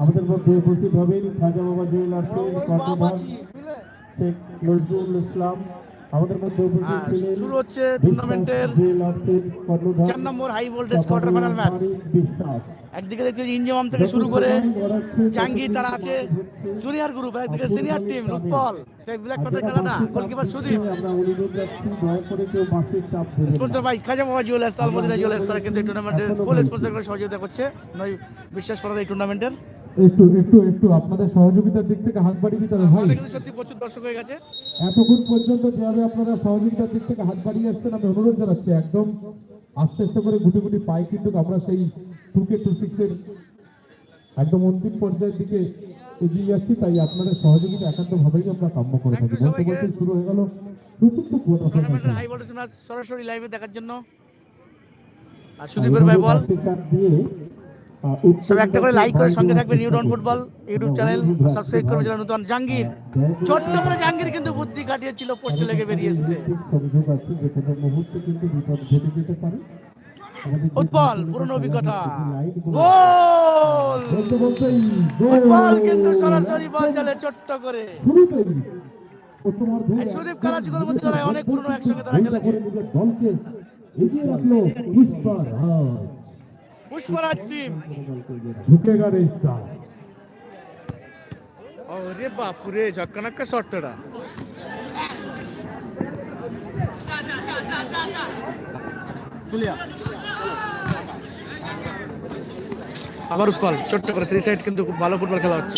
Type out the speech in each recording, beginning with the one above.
আমাদের মধ্যে উপস্থিত হবেন খাজা বাবা জুয়েলার্সের কর্ণধার শেখ নজরুল ইসলাম। আমাদের মধ্যে উপস্থিত ছিলেন শুরু হচ্ছে টুর্নামেন্টের জুয়েলার্সের কর্ণধার। চার নম্বর high voltage quarter final match একদিকে দেখছি ইঞ্জিমাম থেকে শুরু করে জাঙ্গি তারা আছে জুনিয়র গ্রুপ একদিকে সিনিয়র টিম উৎপল সেই ব্ল্যাক পাতার খেলাটা গোলকিপার সুদীপ। স্পন্সর ভাই খাজা বাবা জুয়েলার্স আলমদিনা জুয়েলার্স তারা কিন্তু এই টুর্নামেন্টের ফুল স্পন্সর করে সহযোগিতা করছে। নয় বিশ্বাস করার এই টুর্নামেন্টের একটু একটু একটু আপনাদের সহযোগিতার দিক থেকে হাত বাড়িয়ে দিতে হবে ভাই। সত্যি প্রচুর দর্শক হয়ে গেছে। এতক্ষণ পর্যন্ত যেভাবে আপনারা সহযোগিতার দিক থেকে হাত বাড়িয়ে আসছেন আমি অনুরোধ জানাচ্ছি একদম আস্তে আস্তে করে গুটি গুটি পাই কিন্তু আমরা সেই টু কে টু সিক্সের একদম অন্তিম পর্যায়ের দিকে এগিয়ে যাচ্ছি তাই আপনাদের সহযোগিতা একান্ত ভাবেই আমরা কাম্য করে থাকি। বলতে বলতে শুরু হয়ে গেল সরাসরি লাইভে দেখার জন্য। আর সুদীপের ভাই বল। দিয়ে সব একটা করে লাইক করে সঙ্গে থাকবে new Don football YouTube channel subscribe করবে যারা নতুন জাহাঙ্গীর ছোট্ট করে জাহাঙ্গীর কিন্তু বুদ্ধি কাটিয়েছিল পোস্টে লেগে বেরিয়ে এসেছে সমস্ত পুরনো অভিজ্ঞতা গোল গোল! উৎপল কিন্তু সরাসরি বল জালে ছোট্ট করে সুদীপ কালাচুকের মধ্যে তারা অনেক পুরনো একসঙ্গে তারা খেলেছে দলকে এগিয়ে রাখল পুষ্পার হাত পুষ্পরাজ টিম। ঝুঁকে গেল স্টার ওরে বাপুরে ঝক্কানাক্কা শটটা। আবার উৎপল ছোট্ট করে থ্রি সাইড কিন্তু খুব ভালো ফুটবল খেলা হচ্ছে।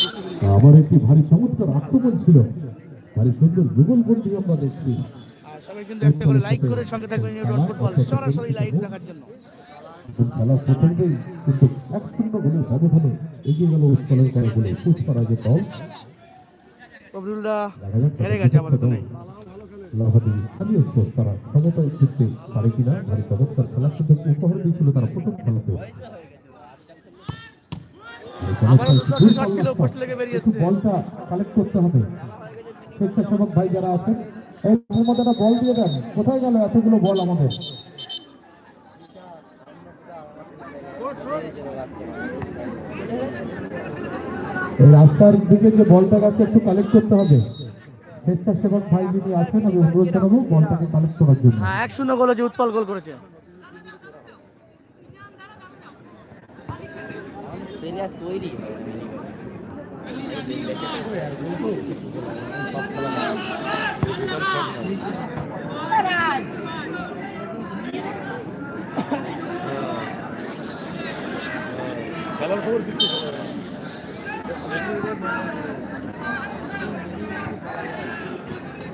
আবার একটি ভারী চমৎকার আক্রমণ ছিল। ভারী সুন্দর যুগল বন্দি আমরা দেখছি। সবাই কিন্তু একটা করে লাইক করে সঙ্গে থাকবেন নিউটন ফুটবল সরাসরি লাইভ দেখার জন্য। খেলা কিন্তু এক শূন্য গোলের ব্যবধানে এগিয়ে গেল উৎকলের করে বলে পুষ্পারাজের দল। কবিরুল্লাহ দেখা হেরে গেছে আপাতত। লাভাদি স্থানীয় স্কোর তারা সমতায় ফিরতে পারে কিনা ভারী চমৎকার খেলা কিন্তু উপহার দিয়েছিল তারা প্রথম খেলাতে। আবারও দুর্দর্শ শট ছিল পোস্ট লেগে বেরিয়ে একটু এসছে। বলটা কালেক্ট করতে হবে। স্বেচ্ছাসেবক ভাই যারা আছেন এই মোহাম্মদ বল দিয়ে দেন। কোথায় গেল এতগুলো বল আমাদের? রাস্তার দিকে যে বলটা গেছে একটু কালেক্ট করতে হবে। স্বেচ্ছাসেবক ভাই যিনি আছেন আমি অনুরোধ জানাব বলটাকে কালেক্ট করার জন্য। হ্যাঁ এক শূন্য গোলে যে উৎপল গোল করেছে। তৈরি খেলার খবর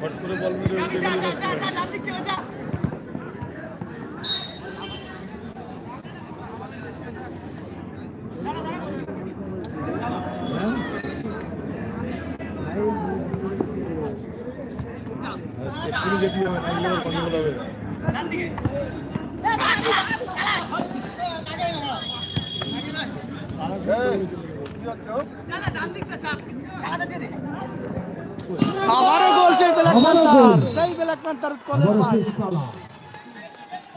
হট করে বল মেরে উঠে গেলে। নষ্ট হয়ে যাবে। আবারও গোল সেই ব্ল্যাক প্যান্থার সেই ব্ল্যাক প্যান্থার আবারও পাস।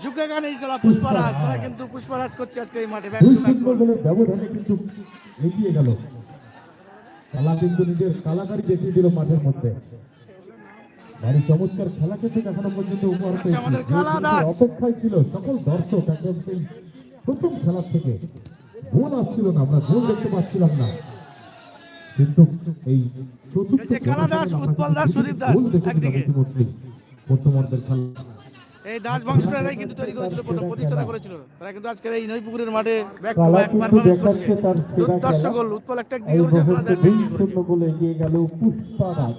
ঝুঁকে গানে ইসলা পুষ্পরাজ। তারা কিন্তু পুষ্পরাজ করছে আজকে এই মাঠে ব্যাক টু ব্যাক গোল গোলের ব্যবধানে কিন্তু এগিয়ে গেল। খেলা কিন্তু নিজের কালাকারি দেখিয়ে দিল মাঠের মধ্যে। ভারী চমৎকার খেলা কিন্তু এখনও পর্যন্ত উপহার আচ্ছা, পেয়েছি। অপেক্ষায় ছিল সকল দর্শক একদম প্রথম খেলার থেকে। গোল আসছিল না আমরা গোল দেখতে পাচ্ছিলাম না। কিন্তু এই এই দাস, উৎপল দাস, সুদীপ দাস, একদিকে। ইতিমধ্যেই খেলা। এই দাস বংশটাই কিন্তু তৈরি করেছিল প্রথম প্রতিষ্ঠাতা করেছিল। তারা কিন্তু আজকের এই নৈপুকুরের মাঠে ব্যাক টু ব্যাক পারফরম্যান্স করছে। দুর্দর্শ গোল উৎপল একটা কালা মুহূর্তে দাস শূন্য গোলে এগিয়ে গেল পুষ্পারাজ।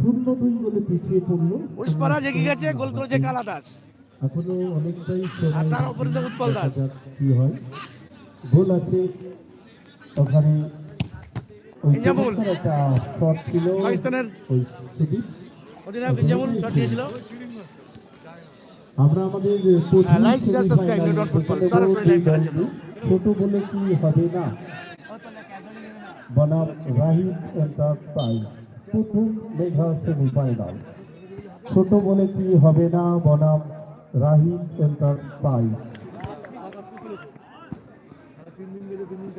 শূন্য দুই গোলে পিছিয়ে পড়ল পুষ্পরাজ এগিয়ে গেছে গোল করেছে কালা দাস। এখনও অনেকটাই আর তার অপরিণত উৎপল দাস। কি হয়। গোল আছে ওখানে ইঞ্জামুল। পাকিস্তানের অধিনায়ক ইনজামুল শট দিয়েছিল। আমরা আমাদের like, share, subscribe, Newton Football, সরাসরি live দেখার জন্য। ছোট বলে কি হবে না? বনাম রাহিদ এন্টারপ্রাইজ প্রথম মেঘা সেমিফাইনাল। ছোট বলে কি হবে না? বনাম রাহিদ এন্টারপ্রাইজ তোমাদের দেখি দুশো টাকা করে ওই যে বন্ধুগুলো ও ও এখন কি বল দেখি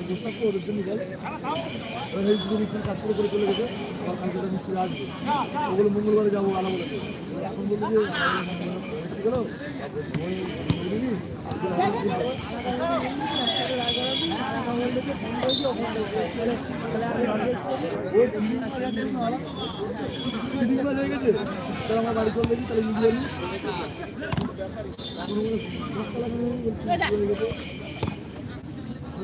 আমি যাচ্ছি দুদিন দুদিন পরে আসব। এরে করে দিবি জানেন বুঝতে যে বলে ভাই কাজে কাজে না এ এরে ফোন করে দিবি আমি এ বলব ভাই আমি কাজে কাজে তখন এই দুদিন কাজ করে গেলাম কি বলব কি করতে ডান্দিক যাও ডান্দিক যাও পুরো ডান্দিক চলে যাও যাও ডান্দিক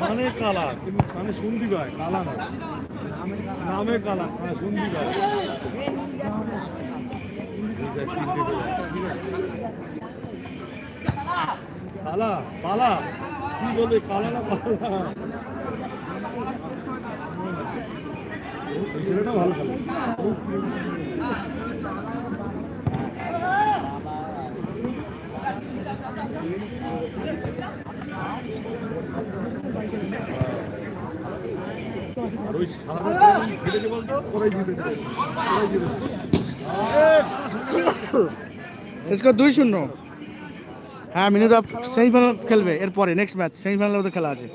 কানে কালা কিন্তু কানে শুনতি পায় কালা না নামে কালা কানে শুনতি পায় কালা কালা কি বলে কালা না কালা দুই শূন্য। হ্যাঁ মিনুরা সেমিফাইনাল খেলবে। এরপরে নেক্সট ম্যাচ সেমিফাইনাল ওদের খেলা আছে।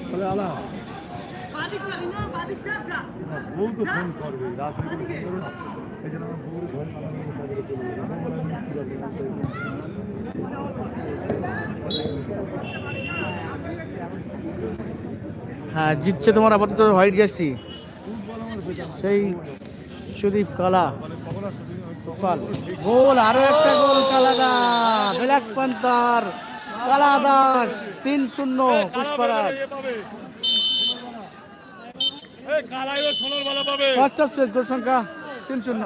তাহলে আলা। বউ তো ফোন করবে ফোন করবে। না এই জন্য আমার বউর ঘর হ্যাঁ জিতছে তোমার আপাতত হোয়াইট জার্সি। সেই সুদীপ কাল। গোল আরও একটা গোল কালাদা ব্ল্যাক পান্তার কালা দাস তিন শূন্য পুষ্পারাজ। কষ্ট ফার্স্ট অফ শেষ গোল সংখ্যা তিন শূন্য।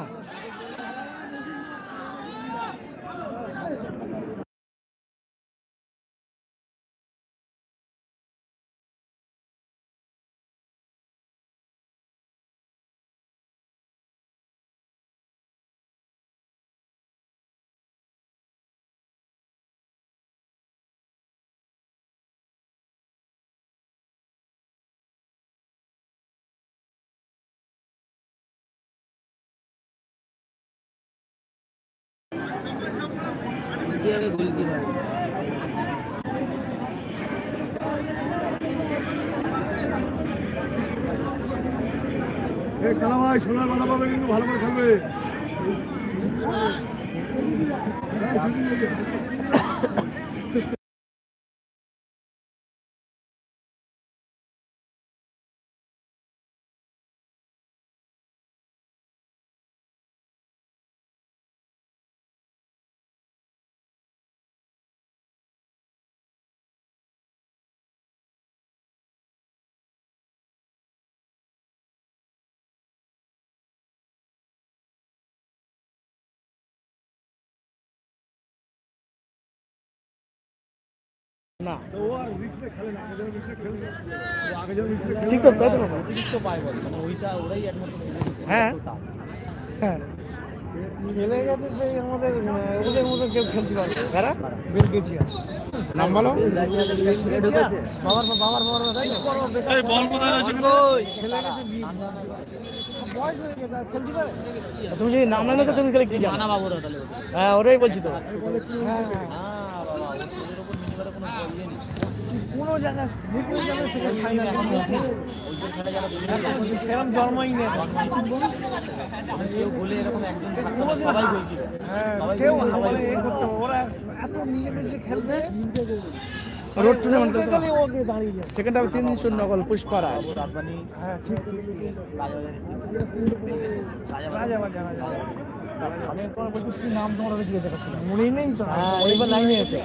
এই কালা ভাই সোনার কিন্তু ভালো করে খেলবে। খেলবে ঠিক তো তাই তো অতিরিক্ত পায় বল মানে ওইটা ওরাই একমাত্র হ্যাঁ। হ্যাঁ। খেলে গেছে সেই আমাদের ওদের মতো কেউ খেলতে পারবে কারা? বেলগেটিয়া নাম বলো। বাবার বাবার বাবার তাই এই বল কোথায় আছে খেলে গেছে বয়স হয়ে গেছে খেলতে পারে? তুমি যদি নাম না তো তুমি খেলে কি জানো? হ্যাঁ ওটাই বলছি তো। হ্যাঁ। কোনো জায়গায় কোনো জায়গায় সেখানে ফাইনাল সেরকম জন্মই নেই। হ্যাঁ, কেউ মানে এ করতে ওরা এত মিলেমিশে খেলবে রোড টুর্নামেন্ট খেলতে সেকেন্ড হাফে তিন শূন্য গোল আমি তোমার বলছি নাম তোমার মনেই নেই তো হ্যাঁ লাইনে আছে।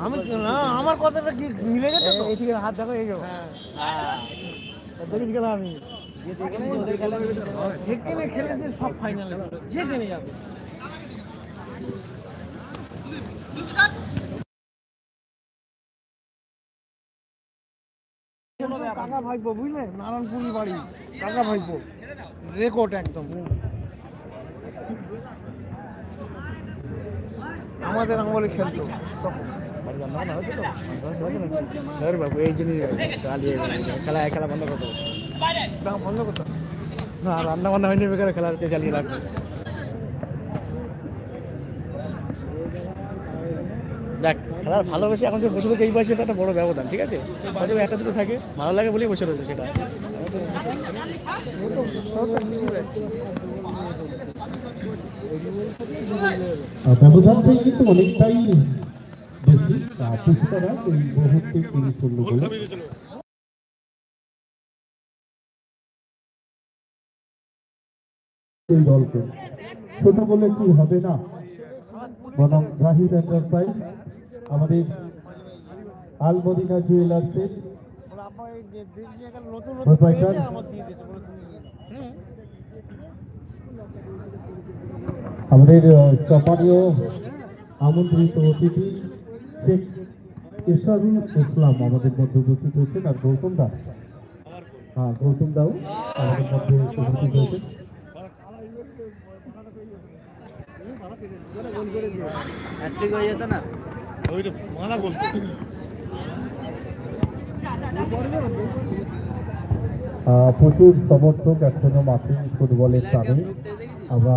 আমি না আমার কথাটা কি মিলে গেছে তো? এইদিকে হাত দেখো এই যাও হ্যাঁ। দেখিস গেলাম আমি। যেখানে খেলেছে সব ফাইনালে যেখানে যাবে। কাকা ভাইপো বুঝলে? নারায়ণপুরি বাড়ি। কাকা ভাইপো। রেকর্ড একদম। আমাদের আমলে খেলতো। তখন ধর বাবু এই জিনিস চালিয়ে খেলা খেলা বন্ধ করতে। বন্ধ করতো না রান্না বান্না হয়নি বেকার চালিয়ে রাখবে দেখ খেলার ভালোবেসে এখন যে বসে রয়েছে এই বয়সে একটা বড় ব্যবধান ঠিক আছে হয়তো একটা দুটো থাকে ভালো লাগে বলেই বসে রয়েছে সেটা আহ, ব্যবধানটাই কিন্তু অনেকটাই এই মুহূর্তে তিন এই দলকে। ছোট বলে কি হবে না? বনাম জাহিদ এন্টারপ্রাইজ আমাদের আলমদিনা জুয়েলার্সের বলে। আমাদের সম্মানীয় আমন্ত্রিত অতিথি শেখ ইসলামী ইসলাম আমাদের মধ্যে উপস্থিত হয়েছেন। আর গৌতম দাস হ্যাঁ গৌতম দাও। আমাদের মধ্যে উপস্থিত হয়েছেন। প্রচুর সমর্থক এখনও মাঠে ফুটবলের টানে আমরা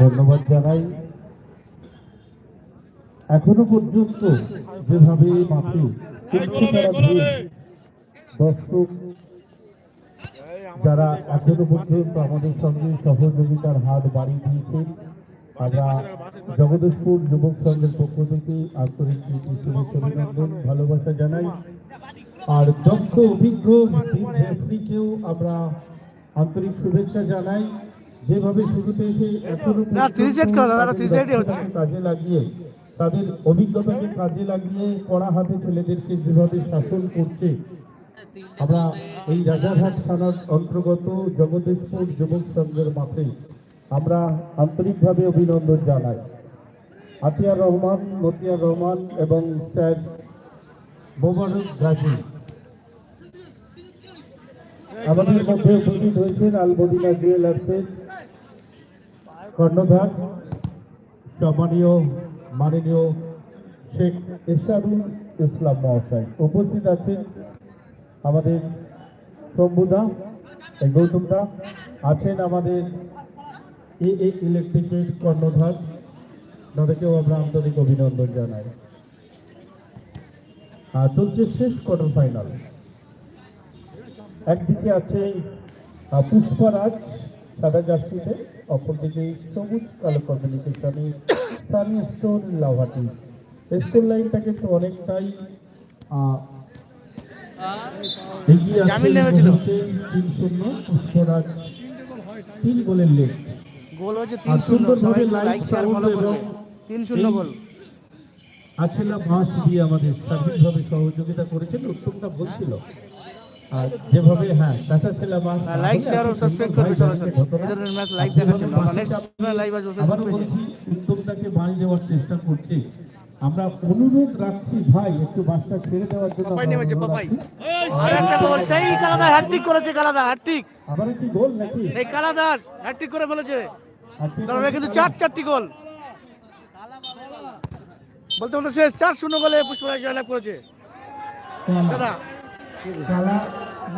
ধন্যবাদ জানাই। এখনও পর্যন্ত যেভাবে মাঠে দর্শক যারা এখনও পর্যন্ত আমাদের সঙ্গে সহযোগিতার হাত বাড়িয়ে দিয়েছেন আমরা জগদীশপুর যুবক সংঘের পক্ষ থেকে আন্তরিক অভিনন্দন ভালোবাসা জানাই। আর দক্ষ অভিজ্ঞ রেফারিকেও আমরা আন্তরিক শুভেচ্ছা জানাই। যেভাবে শুরুতে এসে এখনও কাজে লাগিয়ে তাদের অভিজ্ঞতাকে কাজে লাগিয়ে কড়া হাতে ছেলেদেরকে যেভাবে শাসন করছে, আমরা এই রাজারহাট থানার অন্তর্গত জগদীশপুর যুবক সংঘের মাঠে আমরা আন্তরিকভাবে অভিনন্দন জানাই। আতিয়ার রহমান, মতিয়ার রহমান এবং স্যার মোবারক গাজী। আমাদের মধ্যে উপস্থিত হয়েছেন আলমদিনা জুয়েলার্সের কর্ণধার, সম্মানীয় মাননীয় শেখ এশারুল ইসলাম মহাশয় উপস্থিত আছেন। আমাদের শম্ভুদা গৌতমদা আছেন আমাদের এ এ ইলেকট্রিকের কর্ণধার। তাদেরকেও আমরা আন্তরিক অভিনন্দন জানাই। আর চলছে শেষ কোয়ার্টার ফাইনাল একদিকে আছে পুষ্পরাজ সাদা জার্সিতে। অপরদিকে সবুজ কালো কমিউনিকেশনে সানি স্টোর লাভাটি। স্কুল লাইনটা কিন্তু অনেকটাই এগিয়ে। মুহূর্তে তিন শূন্য তিন গোলের লেগ। গোল হয়েছে তিন শূন্য। সবাই লাইক শেয়ার ফলো করবে। তিন শূন্য গোল। আছেলা দিয়ে আমাদের সার্বিকভাবে সহযোগিতা করেছেন উত্তমটা বলছিল। আর যেভাবে হ্যাঁ কাঁচা ছেলা মাস লাইক শেয়ার ও সাবস্ক্রাইব করবে সরাসরি এই ধরনের ম্যাচ লাইভ দেখার জন্য। আমরা নেক্সট লাইভ আসব আবারও বলছি বাড়ি দেওয়ার চেষ্টা করছে। আমরা অনুরোধ রাখছি ভাই একটু বাসটা ছেড়ে দেওয়ার জন্য পাপাই নেমেছে, পাপাই। রাখছি। আর একটা গোল সেই কালাদা করেছে কালাদা আবার একটি গোল নাকি? এই কালাদাস করে হ্যাট্রিক তারপরে কিন্তু চার চারটি গোল। বলতে বলতে শেষ চার শূন্য গোলে পুষ্পরাজ জয়লাভ করেছে। দাদা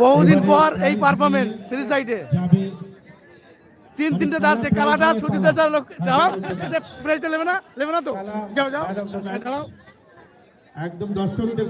বহুদিন পর এই পারফরমেন্স থ্রি সাইডে তিন তিনটে দাস কালা দাস সুজিত দাস আর লোক। যাও প্রাইজটা নেবে না নেবে না তো। যাও যাও খেলাও। একদম দর্শকদের